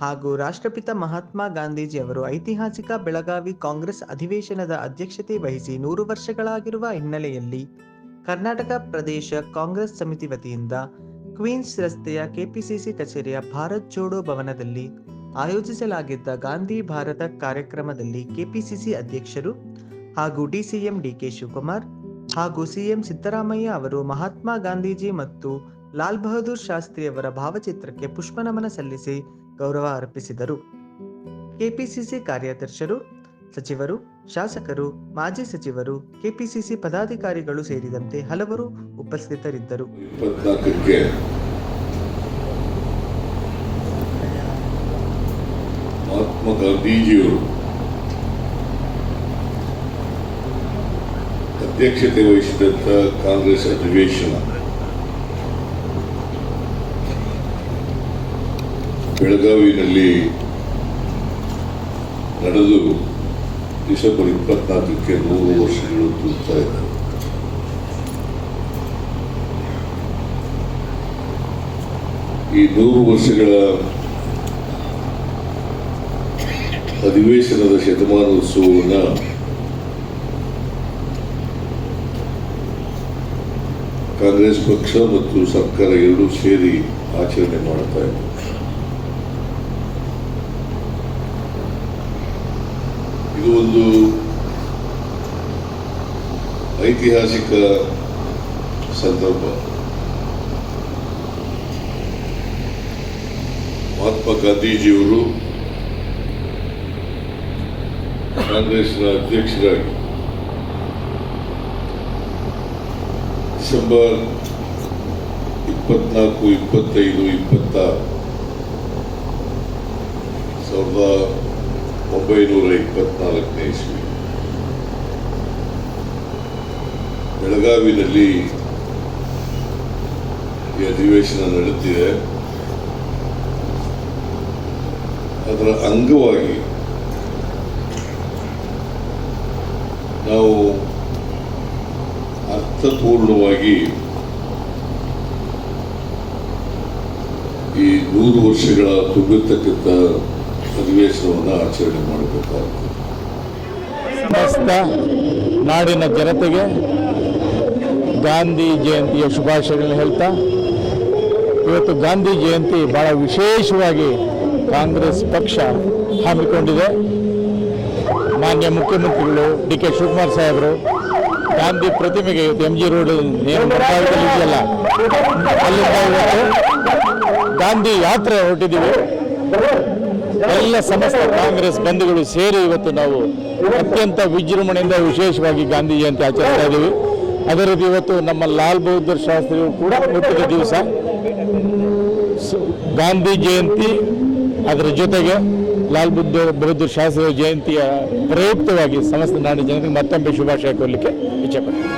ಹಾಗೂ ರಾಷ್ಟ್ರಪಿತ ಮಹಾತ್ಮ ಗಾಂಧೀಜಿ ಅವರು ಐತಿಹಾಸಿಕ ಬೆಳಗಾವಿ ಕಾಂಗ್ರೆಸ್ ಅಧಿವೇಶನದ ಅಧ್ಯಕ್ಷತೆ ವಹಿಸಿ ನೂರು ವರ್ಷಗಳಾಗಿರುವ ಹಿನ್ನೆಲೆಯಲ್ಲಿ ಕರ್ನಾಟಕ ಪ್ರದೇಶ ಕಾಂಗ್ರೆಸ್ ಸಮಿತಿ ವತಿಯಿಂದ ಕ್ವೀನ್ಸ್ ರಸ್ತೆಯ ಕೆಪಿಸಿಸಿ ಕಚೇರಿಯ ಭಾರತ್ ಜೋಡೋ ಭವನದಲ್ಲಿ ಆಯೋಜಿಸಲಾಗಿದ್ದ ಗಾಂಧಿ ಭಾರತ ಕಾರ್ಯಕ್ರಮದಲ್ಲಿ ಕೆಪಿಸಿಸಿ ಅಧ್ಯಕ್ಷರು ಹಾಗೂ ಡಿಸಿಎಂ ಡಿಕೆ ಶಿವಕುಮಾರ್ ಹಾಗೂ ಸಿಎಂ ಸಿದ್ದರಾಮಯ್ಯ ಅವರು ಮಹಾತ್ಮ ಗಾಂಧೀಜಿ ಮತ್ತು ಲಾಲ್ ಬಹದ್ದೂರ್ ಶಾಸ್ತ್ರಿಯವರ ಭಾವಚಿತ್ರಕ್ಕೆ ಪುಷ್ಪನಮನ ಸಲ್ಲಿಸಿ ಗೌರವ ಅರ್ಪಿಸಿದರು. ಕೆಪಿಸಿಸಿ ಕಾರ್ಯಾಧ್ಯಕ್ಷರು ಸಚಿವರು, ಶಾಸಕರು, ಮಾಜಿ ಸಚಿವರು, ಕೆಪಿಸಿಸಿ ಪದಾಧಿಕಾರಿಗಳು ಸೇರಿದಂತೆ ಹಲವರು ಉಪಸ್ಥಿತರಿದ್ದರು. ಮಹಾತ್ಮ ಗಾಂಧೀಜಿಯವರು ಅಧ್ಯಕ್ಷತೆ ವಹಿಸಿದಂಥ ಕಾಂಗ್ರೆಸ್ ಅಧಿವೇಶನ ಬೆಳಗಾವಿನಲ್ಲಿ ನಡೆದು ಡಿಸೆಂಬರ್ ಇಪ್ಪತ್ನಾಲ್ಕಕ್ಕೆ ನೂರು ವರ್ಷಗಳು ತುಂಬುತ್ತಾ ಇದೆ. ಈ ನೂರು ವರ್ಷಗಳ ಅಧಿವೇಶನದ ಶತಮಾನೋತ್ಸವವನ್ನು ಕಾಂಗ್ರೆಸ್ ಪಕ್ಷ ಮತ್ತು ಸರ್ಕಾರ ಎರಡೂ ಸೇರಿ ಆಚರಣೆ ಮಾಡ್ತಾ ಇದೆ ಇದು ಒಂದು ಐತಿಹಾಸಿಕ ಸಂದರ್ಭ. ಮಹಾತ್ಮ ಗಾಂಧೀಜಿಯವರು ಕಾಂಗ್ರೆಸ್ನ ಅಧ್ಯಕ್ಷರಾಗಿ ಡಿಸೆಂಬರ್ ಇಪ್ಪತ್ನಾಲ್ಕು ಇಪ್ಪತ್ತೈದು ಇಪ್ಪತ್ತಾರು ಸಾವಿರದ ಒಂಬೈನೂರ ಇಪ್ಪತ್ನಾಲ್ಕನೇ ಇಸ್ವಿ. ಬೆಳಗಾವಿನಲ್ಲಿ ಈ ಅಧಿವೇಶನ ನಡೆದಿದೆ. ಅದರ ಅಂಗವಾಗಿ ನಾವು ಅರ್ಥಪೂರ್ಣವಾಗಿ ಈ ನೂರು ವರ್ಷಗಳ ತುಂಬಿರ್ತಕ್ಕಂಥ ಅಧಿವೇಶನವನ್ನು ಆಚರಣೆ ಮಾಡಬೇಕಾಗ್ತದೆ ಸಮಸ್ತ ನಾಡಿನ ಜನತೆಗೆ ಗಾಂಧಿ ಜಯಂತಿಯ ಶುಭಾಶಯಗಳನ್ನ ಹೇಳ್ತಾ, ಇವತ್ತು ಗಾಂಧಿ ಜಯಂತಿ ಬಹಳ ವಿಶೇಷವಾಗಿ ಕಾಂಗ್ರೆಸ್ ಪಕ್ಷ ಹಮ್ಮಿಕೊಂಡಿದೆ. ಮಾನ್ಯ ಮುಖ್ಯಮಂತ್ರಿಗಳು ಡಿ ಕೆ ಶಿವಕುಮಾರ್ ಸಾಹೇಬರು, ಗಾಂಧಿ ಪ್ರತಿಮೆಗೆ ಇವತ್ತು ಎಂ ಜಿ ರೋಡ್ ಇದೆಯಲ್ಲ, ಅಲ್ಲಿಂದ ಗಾಂಧಿ ಯಾತ್ರೆ ಹೊರಟಿದ್ದೀವಿ. ಎಲ್ಲ ಸಮಸ್ತ ಕಾಂಗ್ರೆಸ್ ಬಂಧುಗಳು ಸೇರಿ ಇವತ್ತು ನಾವು ಅತ್ಯಂತ ವಿಜೃಂಭಣೆಯಿಂದ ವಿಶೇಷವಾಗಿ ಗಾಂಧಿ ಜಯಂತಿ ಆಚರಿಸ್ತಾ ಇದ್ದೀವಿ. ಅದೇ ರೀತಿ ಇವತ್ತು ನಮ್ಮ ಲಾಲ್ ಬಹದ್ದೂರ್ ಶಾಸ್ತ್ರಿಗಳು ಕೂಡ ಹುಟ್ಟಿದ ದಿವಸ. ಗಾಂಧಿ ಜಯಂತಿ ಅದರ ಜೊತೆಗೆ ಲಾಲ್ ಬಹದ್ದೂರ್ ಬಹದ್ದೂರ್ ಶಾಸ್ತ್ರಿ ಜಯಂತಿಯ ಪ್ರಯುಕ್ತವಾಗಿ ಸಮಸ್ತ ನಾಡಿನ ಜನತೆಗೆ ಮತ್ತೊಮ್ಮೆ ಶುಭಾಶಯ ಕೋರಲಿಕ್ಕೆ ಇಚ್ಛೆಪಡ್ತೀನಿ